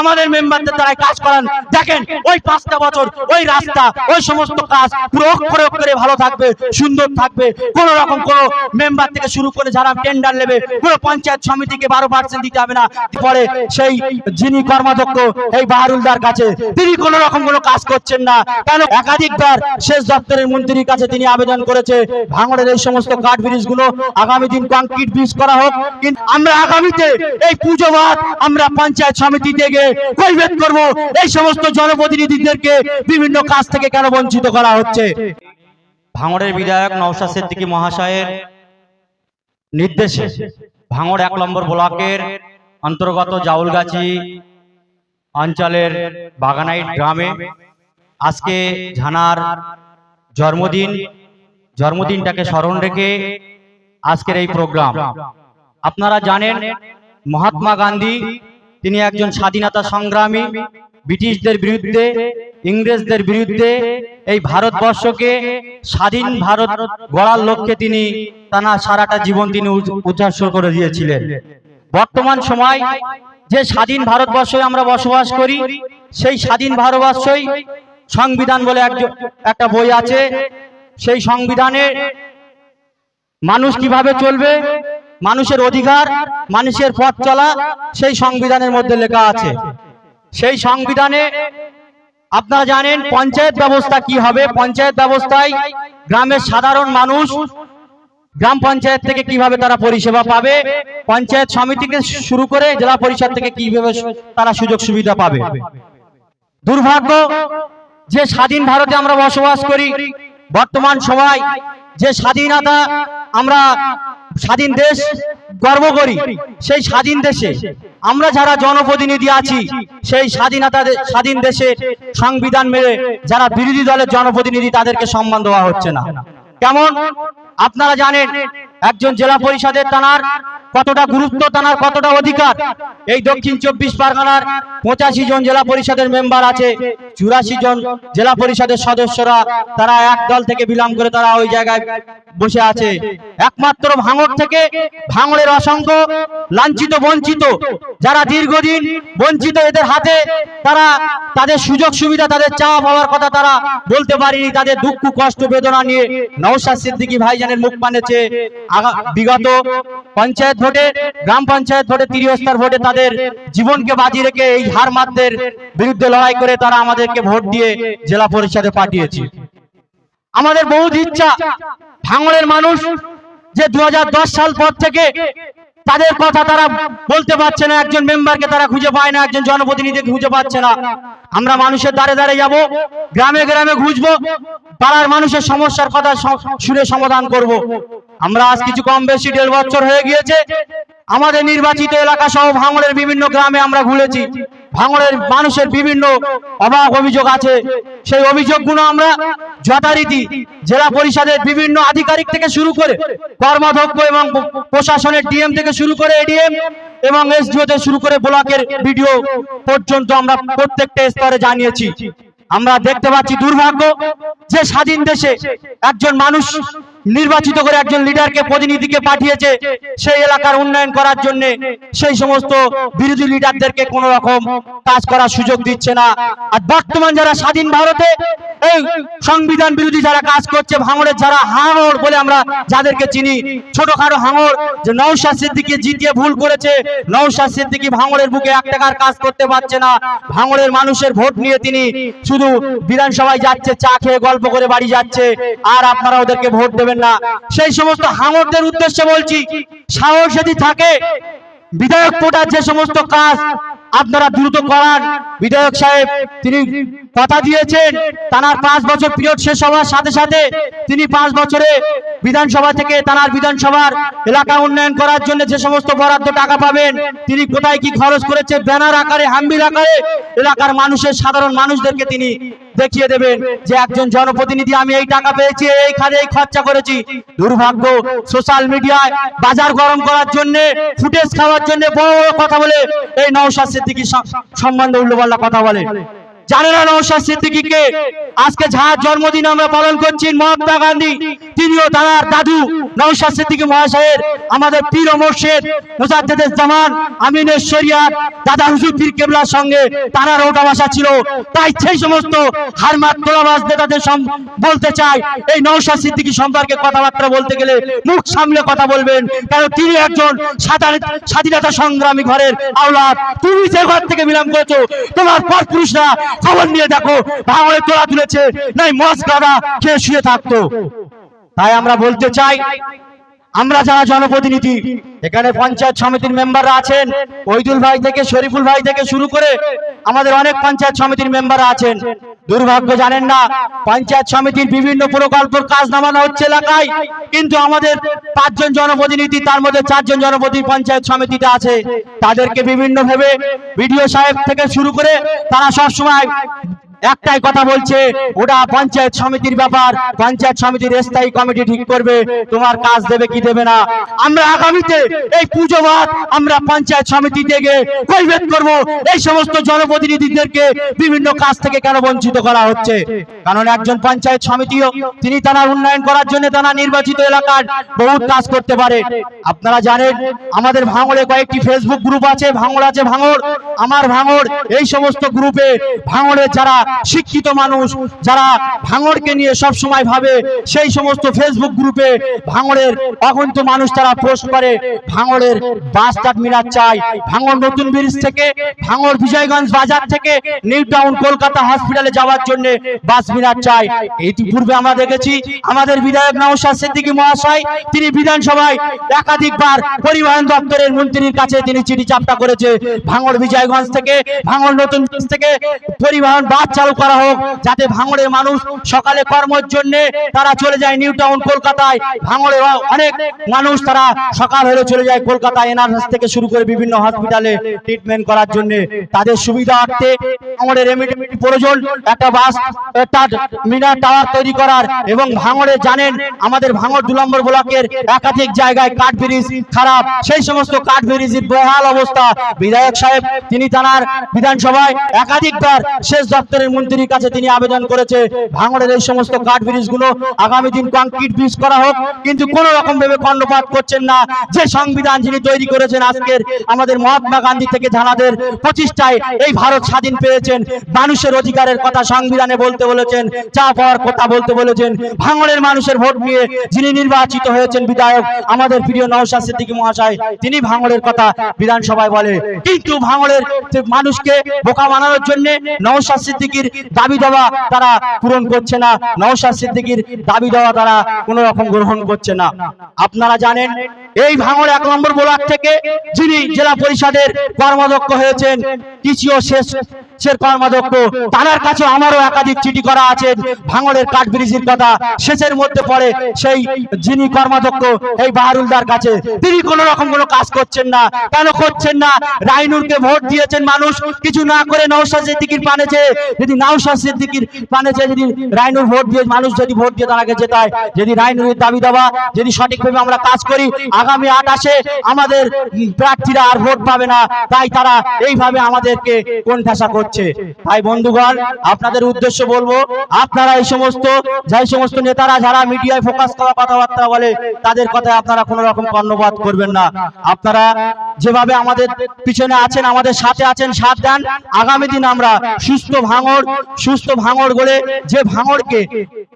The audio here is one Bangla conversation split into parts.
আমাদের মেম্বারদের দ্বারা কাজ করান। দেখেন, ওই পাঁচটা বছর, ওই রাস্তা, ওই সমস্ত কাজ পুরো অক্ষরে অক্ষরে ভালো থাকবে, সুন্দর থাকবে। কোন রকম কোন মেম্বার থেকে শুরু করে যারা টেন্ডার নেবে পুরো পঞ্চায়েত সমিতিকে বারো পার্সেন্ট দিতে হবে না। পরে সেই যিনি কর্মাধ্যক্ষ, এই বাহারুলদার কাছে, তিনি কোন রকম কোনো কাজ করছেন না। কেন? একাধিকবার শেষ দপ্তরের মন্ত্রীর কাছে তিনি আবেদন করেছে, ভাঙড়ের এই সমস্ত কাঠ ব্রিজগুলো আগামী দিন কংক্রিট ব্রিজ করা হোক। কিন্তু আমরা আগামীতে এই পুজো আমরা পঞ্চায়েত সমিতি থেকে কৈবেদ করব। এই সমস্ত জনপ্রতিনিধিদেরকে বিভিন্ন কাজ থেকে কেন বঞ্চিত করা হচ্ছে? ভাঙড়ের বিধায়ক নওশাদ সিদ্দিকী মহাশয়ের নির্দেশে ভাঙড় এক নম্বর ব্লকের অন্তর্গত জাউলগাছি অঞ্চলের বাগানাইট গ্রামে আজকে ঝানার জন্মদিন, জন্মদিনটাকে স্মরণ রেখে আজকের এই প্রোগ্রাম। আপনারা জানেন, মহাত্মা গান্ধী তিনি একজন স্বাধীনতা সংগ্রামী, ব্রিটিশদের বিরুদ্ধে, ইংরেজদের বিরুদ্ধে এই ভারতবর্ষকে স্বাধীন ভারত গড়ার লক্ষ্যে তিনি তানা সারাটা জীবন তিনি উৎসর্গ করে দিয়েছিলেন। বর্তমান সময় যে স্বাধীন ভারতবর্ষে আমরা বসবাস করি, সেই স্বাধীন ভারতবর্ষই সংবিধান বলে একজ- একটা বই আছে। সেই সংবিধানে মানুষ কীভাবে চলবে, মানুষের অধিকার মানুষের পথ চলা সেই সংবিধানের মধ্যে লেখা আছে। সেই সংবিধানে আপনারা জানেন পঞ্চায়েত ব্যবস্থা কি হবে? পঞ্চায়েত ব্যবস্থায় গ্রামের সাধারণ মানুষ গ্রাম পঞ্চায়েত থেকে কীভাবে তারা পরিষেবা পাবে? পঞ্চায়েত সমিতি থেকে শুরু করে জেলা পরিষদ থেকে কীভাবে তারা সুযোগ সুবিধা পাবে? দুর্ভাগ্য যে স্বাধীন ভারতে আমরা বসবাস করি, বর্তমান সময় যে স্বাধীনতা আমরা স্বাধীন দেশ গর্ব করি সেই স্বাধীন দেশে। আমরা যারা জনপ্রতিনিধি আছি, সেই স্বাধীনতা স্বাধীন দেশে সংবিধান মেরে যারা বিরোধী দলের জনপ্রতিনিধি, তাদেরকে সম্মান দেওয়া হচ্ছে না। কেমন? আপনারা জানেন, একজন জেলা পরিষদের তানার কতটা গুরুত্ব তানার কতটা অধিকার? এই দক্ষিণ চব্বিশ পরগনার পঁচাশি জন জেলা পরিষদের মেম্বার আছে, চুরাশি জন জেলা পরিষদের সদস্যরা তারা এক দল থেকে বিলং করে তারা ওই জায়গায় বসে আছে। একমাত্র ভাঙড় থেকে ভাঙড়ের অসংখ্য লাঞ্ছিত, বঞ্চিত, যারা দীর্ঘদিন বঞ্চিত এদের হাতে তারা তাদের সুযোগ সুবিধা, তাদের চাওয়া পাওয়ার কথা তারা বলতে পারেনি, তাদের দুঃখ, কষ্ট, বেদনা নিয়ে নওশাদ সিদ্দিকী ভাইজানের মুখ মানেছে বিগত পঞ্চায়েত ভোটে, গ্রাম পঞ্চায়েত ভোটে তিরিয়স্তর ভোটে তাদের জীবনকে বাজি রেখে এই হার মারদের বিরুদ্ধে লড়াই করে তারা আমাদেরকে ভোট দিয়ে জেলা পরিষদে পাঠিয়েছে। আমাদের বহু ইচ্ছা, ভাঙড়ের মানুষ যে দু হাজার দশ সাল পর থেকে তাদের কথা তারা বলতে পারছে না, একজন মেম্বারকে তারা খুঁজে পায় না, একজন জনপ্রতিনিধি খুঁজে পাচ্ছে না আমরা মানুষের দ্বারে দ্বারে যাব, গ্রামে গ্রামে ঘুষবো, পাড়ার মানুষের সমস্যার কথা শুনে সমাধান করব। আমরা আজ কিছু কম বেশি দেড় বছর হয়ে গিয়েছে, আমাদের নির্বাচিত এলাকা সহ ভাঙড়ের বিভিন্ন গ্রামে আমরা ঘুরেছি ভাঙড়ের মানুষের বিভিন্ন অভাব অভিযোগ আছে। সেই অভিযোগগুলো আমরা যথারীতি জেলা পরিষদের বিভিন্ন আধিকারিক থেকে শুরু করে কর্মাধ্যক্ষ এবং প্রশাসনের ডিএম থেকে শুরু করে এডিএম এবং এসডিও থেকে শুরু করে ব্লকের ভিডিও পর্যন্ত আমরা প্রত্যেকটা স্তরে জানিয়েছি। আমরা দেখতে পাচ্ছি দুর্ভাগ্য যে স্বাধীন দেশে একজন মানুষ নির্বাচিত করে একজন লিডারকে প্রতিনিধিকে পাঠিয়েছে সেই এলাকার উন্নয়ন করার জন্য। সেই সমস্ত বিরোধী লিডারদেরকে কোন রকম কাজ করার সুযোগ দিচ্ছে না। আর বর্তমান যারা স্বাধীন ভারতে, এই সংবিধান বিরোধী যারা কাজ করছে, ভাঙড়ের যারা হাঙড় বলে আমরা যাদেরকে চিনি, ছোটখাটো হাঙড় যে নৌশাদ সিদ্দিকি জিতিয়ে ভুল করেছে নৌশাদ সিদ্দিকি ভাঙড়ের বুকে এক টাকার কাজ করতে পারছে না। ভাঙড়ের মানুষের ভোট নিয়ে তিনি শুধু বিধানসভায় যাচ্ছে, চা খেয়ে গল্প করে বাড়ি যাচ্ছে। আর আপনারা ওদেরকে ভোট দেবেন না। সেই সমস্ত হাঙড়দের উদ্দেশ্যে বলছি, সাহস যদি থাকে, বিধায়ক কোটার যে সমস্ত কাজ আপনারা দ্রুত করান বিধায়ক সাহেব, তিনি কথা দিয়েছেন, তানার পাঁচ বছর পিরিয়ড শেষ হওয়ার সাথে সাথে তিনি পাঁচ বছরে বিধানসভা থেকে তানার বিধানসভার এলাকা উন্নয়ন করার জন্য যে সমস্ত বরাদ্দ টাকা পাবেন, তিনি কোথায় কি খরচ করেছে, ব্যানার আকারে, হাম্বিল আকারে, এলাকার মানুষের, সাধারণ মানুষদেরকে তিনি দেখিয়ে দেবেন যে একজন জনপ্রতিনিধি, আমি এই টাকা পেয়েছি এইখানে এই খরচা করেছি। দুর্ভাগ্য সোশ্যাল মিডিয়ায় বাজার গরম করার জন্য ফুটেজ খাওয়ার জন্য বড় বড় কথা বলে এই নওশাদ সিদ্দিকী সম্বন্ধে উল্লোপাল্লা কথা বলে। জানে না নৌশাদ সিদ্দিকীকে? আজকে যার জন্মদিন আমরা পালন করছি মহাত্মা গান্ধী, তিনিও তার দাদু নৌশাদ সিদ্দিকী মহাশয়ের আমাদের পীর মোর্শেদ মুজাদ্দেদের জামান আমিনের শরিয়াত দাদা হুজুর পীর কেবলার সঙ্গে তারার ওটা বাসা ছিল। তাই সেই সমস্ত হারমাত তোলাবাজ নেতাদের বলতে চাই, এই নৌশাদ সিদ্দিকী সম্পর্কে কথাবার্তা বলতে গেলে মুখ সামলে কথা বলবেন। কারণ তিনি একজন স্বাধীন- স্বাধীনতা সংগ্রামী ঘরের আওলাদ। তুমি যে ঘর থেকে বিরাম করেছ, তোমার পর পুরুষরা খবর নিয়ে দেখো ভাঙড়ে তোলা তুলেছে। নাই মস খেয়ে শুয়ে থাকতো। তাই আমরা বলতে চাই, আমরা যারা জনপ্রতিনিধি, এখানে পঞ্চায়েত সমিতির মেম্বাররা আছেন, ওইদুল ভাই থেকে, শরীফুল ভাই থেকে শুরু করে আমাদের অনেক পঞ্চায়েত সমিতির মেম্বাররা আছেন। দুর্ভাগ্য জানেন না, পঞ্চায়েত সমিতির বিভিন্ন প্রকল্পের কাজ নামানো হচ্ছে এলাকায়। কিন্তু আমাদের পাঁচজন জনপ্রতিনিধি, তার মধ্যে চারজন জনপ্রতিনিধি পঞ্চায়েত সমিতিতে আছে। তাদেরকে বিভিন্ন ভাবে বিডিও সাহেব থেকে শুরু করে তারা সবসময় একটাই কথা বলছে, ওটা পঞ্চায়েত সমিতির ব্যাপার। পঞ্চায়েত সমিতির স্থায়ী কমিটি ঠিক করবে, তোমার কাজ দেবে কি দেবে না। আমরা আগামীতে এই পুজো বাদ আমরা পঞ্চায়েত সমিতি থেকে কৈবেদ করব। এই সমস্ত জনপ্রতিনিধিদেরকে বিভিন্ন কাজ থেকে কেন বঞ্চিত করা হচ্ছে? কারণ একজন পঞ্চায়েত সমিতিও, তিনি তারা উন্নয়ন করার জন্য তারা নির্বাচিত এলাকার বহুত কাজ করতে পারে। আপনারা জানেন, আমাদের ভাঙড়ে কয়েকটি ফেসবুক গ্রুপ আছে, ভাঙড় আছে ভাঙড়। আমার ভাঙড়, এই সমস্ত গ্রুপে ভাঙড়ের যারা শিক্ষিত মানুষ যারা ভাঙড়কে নিয়ে সব সময় ভাবে, সেই সমস্ত ফেসবুক গ্রুপে ভাঙড়ের অগন্ত মানুষ তারা পোস্ট করে, ভাঙড়ের বাস মিনার চাই, ভাঙড় নতুন ব্রিজ থেকে, ভাঙড় বিজয়গঞ্জ বাজার থেকে নিউ টাউন কলকাতা হসপিটালে যাওয়ার জন্য বাস মিনার চাই। ইতিপূর্বে আমরা দেখেছি, আমাদের বিধায়ক নওশাদ সিদ্দিকী মহাশয়, তিনি বিধানসভায় একাধিকবার পরিবহন দপ্তরের মন্ত্রীর কাছে তিনি চিঠি চাপটা করেছে। ভাঙড় বিজয়গঞ্জ থেকে, ভাঙড় নতুন ব্রিজ থেকে পরিবহন বাস চালু করা হোক, যাতে ভাঙড়ের মানুষ সকালে কর্মের জন্য তারা চলে যায় নিউ টাউন কলকাতায়। ভাঙড়ে অনেক মানুষ তারা সকাল হলে চলে যায় কলকাতা এনআরএস থেকে শুরু করে বিভিন্ন হসপিটালে ট্রিটমেন্ট করার জন্য। তাদের সুবিধার্থে ভাঙড়ের এমনিটি প্রয়োজন, একটা বাস একটা মিনার টাওয়ার তৈরি করার এবং ভাঙড়ে জানেন আমাদের ভাঙড় দু নম্বর ব্লকের একাধিক জায়গায় কাঠ ব্রিজ খারাপ। সেই সমস্ত কাঠ ব্রিজের বেহাল অবস্থা। বিধায়ক সাহেব, তিনি তার বিধানসভায় একাধিকবার শেষ দপ্তরের মন্ত্রীর কাছে তিনি আবেদন করেছে, ভাঙড়ের এই সমস্ত কাঠ ব্রিজগুলো আগামী দিন কংক্রিট ব্রিজ করা হোক। কিন্তু কোন রকম ভাবে খণ্ডপাত করছেন না। যে সংবিধান যিনি তৈরি করেছেন আজকের আমাদের মহাত্মা গান্ধী থেকে জানাদের প্রতিষ্ঠায় এই ভারত স্বাধীন পেয়েছেন। মানুষের অধিকারের কথা সংবিধানে বলতে বলেছেন, চা পাওয়ার কথা বলতে বলেছেন। ভাঙড়ের মানুষের ভোট নিয়ে যিনি নির্বাচিত হয়েছেন বিধায়ক, আমাদের প্রিয় নওশাদ সিদ্দিকী মহাশয়, তিনি ভাঙড়ের কথা বিধানসভায় বলে। কিন্তু ভাঙড়ের মানুষকে বোকা বানানোর জন্য নওশাদ সিদ্দিকীর দাবি দেওয়া তারা পূরণ করছে না। নওশাদ সিদ্দিকির দাবি দেওয়া তারা কোন রকম গ্রহণ করছে না। আপনারা জানেন, এই ভাঙড় এক নম্বর বোলার থেকে যিনি জেলা পরিষদের কর্মাধ্যক্ষ হয়েছেন কিছু শেষ শের কর্মাধ্যক্ষ তার কাছে আমারও একাধিক চিঠি করা আছে, ভাঙড়ের কাঠ ব্রিজের কথা। শেষের মধ্যে পড়ে সেই যিনি কর্মাধ্যক্ষ, এই বাহারুলদার কাছে, তিনি কোন রকম কোনো কাজ করছেন না। কেন করছেন না? রাইনুরকে ভোট দিয়েছেন মানুষ। কিছু না করে নৌশাদ সিদ্দিকির যদি নৌশাদ সিদ্দিকির চেয়ে যদি রাইনুর ভোট দিয়ে, মানুষ যদি ভোট দিয়ে তাকে জেতায়, যদি রাইনুরের দাবি দেওয়া, যদি সঠিকভাবে আমরা কাজ করি, আগামী আটাশে আমাদের প্রার্থীরা আর ভোট পাবে না। তাই তারা এইভাবে আমাদেরকে কোণঠাসা করছে। তাই বন্ধুগণ, আপনাদের উদ্দেশ্য বলব, আপনারা এই সমস্ত, যাই সমস্ত নেতারা যারা মিডিয়ায় ফোকাস করা কথাবার্তা বলে, তাদের কথায় আপনারা কোনো রকম কর্ণপাত করবেন না। আপনারা যেভাবে আমাদের পিছনে আছেন, আমাদের সাথে আছেন সাথ দেন আগামী দিন আমরা সুস্থ ভাঙড় সুস্থ ভাঙড় বলে যে ভাঙড়কে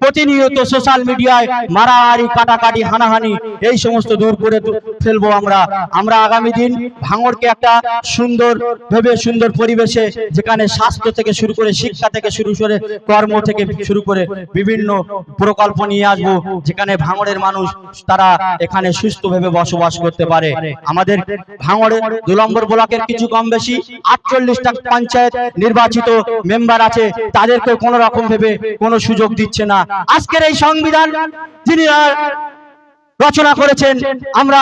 প্রতিনিয়ত সোশ্যাল মিডিয়ায় মারামারি, কাটাকাটি, হানাহানি, এই সমস্ত দূর করে ফেলব আমরা। আমরা আগামী দিন ভাঙড়কে একটা সুন্দর ভেবে সুন্দর পরিবেশে যেখানে স্বাস্থ্য থেকে শুরু করে শিক্ষা থেকে শুরু করে কর্ম থেকে শুরু করে বিভিন্ন প্রকল্প নিয়ে আসব, যেখানে ভাঙড়ের মানুষ তারা এখানে সুস্থভাবে বসবাস করতে পারে। আমাদের ভাঙড়ের দু নম্বর ব্লকের কিছু কম বেশি আটচল্লিশটা পঞ্চায়েত নির্বাচিত মেম্বার আছে, তাদেরকে কোন রকম ভেবে কোনো সুযোগ দিচ্ছে না। আজকের এই সংবিধান যিনি রচনা করেছেন। আমরা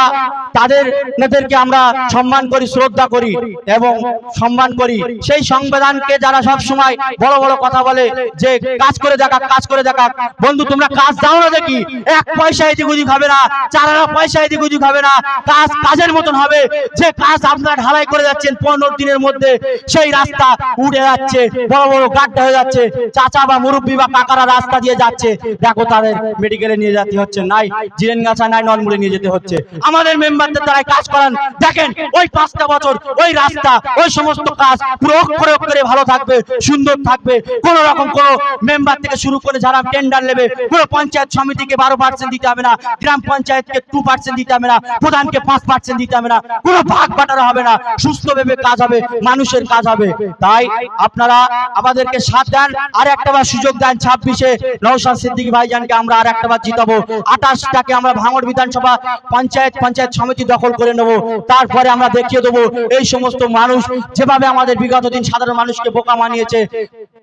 তাদের নেতাদেরকে আমরা সম্মান করি, শ্রদ্ধা করি এবং সম্মান করি। সেই সংবিধানকে যারা সব সময় বড় বড় কথা বলে যে কাজ করে দেখা কাজ করে দেখা বন্ধু, তোমরা কাজ দাও না দেখি। এক পয়সা এদিক ওদিক হবে না, চার পয়সা এদিক ওদিক হবে না, কাজ কাজের মতন হবে। যে কাজ আপনারা ঢালাই করে যাচ্ছেন পনেরো দিনের মধ্যে, সেই রাস্তা উড়ে যাচ্ছে, বড় বড় গাড্ডা হয়ে যাচ্ছে। চাচা বা মুরব্বী বা কাকারা রাস্তা দিয়ে যাচ্ছে। দেখো তাদের মেডিকেলে নিয়ে যেতে হচ্ছে। নাই, জিরেন গাছা নাই নলমুড়ে নিয়ে যেতে হচ্ছে। আমাদের মেম্বারদের দ্বারা কাজ করান। দেখেন, ওই পাঁচটা বছর, ওই রাস্তা, ওই সমস্ত কাজ পুরো অক্ষরে অক্ষরে ভালো থাকবে, সুন্দর থাকবে। কোন রকম কোন মেম্বার থেকে শুরু করে যারা টেন্ডার নেবে, কোন পঞ্চায়েত সমিতিকে বারো পার্সেন্ট দিতে হবে না, গ্রাম পঞ্চায়েতকে টু পার্সেন্ট দিতে হবে না, প্রধানকে পাঁচ পার্সেন্ট দিতে হবে না, কোনো ভাগ বাটারা হবে না। সুস্থ ভেবে কাজ হবে, মানুষের কাজ হবে। তাই আপনারা আমাদেরকে সাথ দেন। আর একটা বার সুযোগ দেন ছাব্বিশে নৌসাদ সিদ্দিকী ভাইজানকে আমরা আর একটা বার জিতাবো। আঠাশটাকে আমরা ভাঙড় বিধানসভা পঞ্চায়েত পঞ্চায়েত সমিতি দখল করে নেব। তারপরে আমরা দেখিয়ে দেবো, এই সমস্ত মানুষ যেভাবে আমাদের বিগত দিন সাধারণ মানুষকে বোকা মানিয়েছে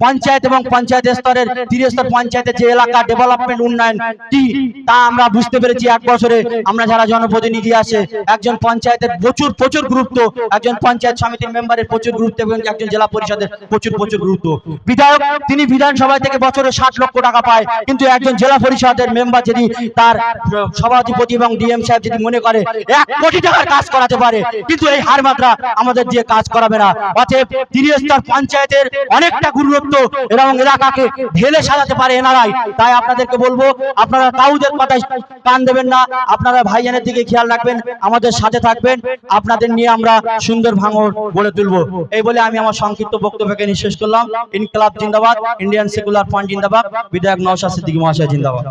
পঞ্চায়েত এবং পঞ্চায়েত স্তরের ত্রিস্তর পঞ্চায়েতের যে এলাকা ডেভেলপমেন্ট উন্নয়ন কি তা আমরা বুঝতে পেরেছি এক বছরে। আমরা যারা জনপ্রতিনিধি আছে একজন পঞ্চায়েতের প্রচুর প্রচুর গুরুত্ব, একজন পঞ্চায়েত সমিতির মেম্বারের প্রচুর গুরুত্ব এবং একজন জেলা পরিষদের প্রচুর প্রচুর গুরুত্ব। বিধায়ক, তিনি বিধানসভা থেকে বছরে ষাট লক্ষ টাকা পায়, কিন্তু একজন জেলা পরিষদের মেম্বার যদি তার সভাধিপতি এবং ডিএম সাহেব যদি মনে করে, এক কোটি টাকার কাজ করাতে পারে, কিন্তু এই হার মাত্রা আমাদের দিয়ে কাজ করাবে না। অতএব ত্রিস্তর পঞ্চায়েতের অনেকটা গুরুত্ব এবং এলাকাকে ঢেলে সাজাতে পারে এনারাই। তাই আপনাদেরকে বলব, আপনারা কাউদের কথায় কান দেবেন না। আপনারা ভাইজানের দিকে খেয়াল রাখবেন, আমাদের সাথে থাকবেন। আপনাদের নিয়ে আমরা সুন্দর ভাঙর গড়ে তুলবো। এই বলে আমি আমার সংক্ষিপ্ত বক্তব্যকে নিঃশেষ করলাম। ইনকলাব জিন্দাবাদ, ইন্ডিয়ান সেকুলার ফ্রন্ট জিন্দাবাদ। বিধায়ক নওশাদ সিদ্দিকী মহাশয় জিন্দাবাদ।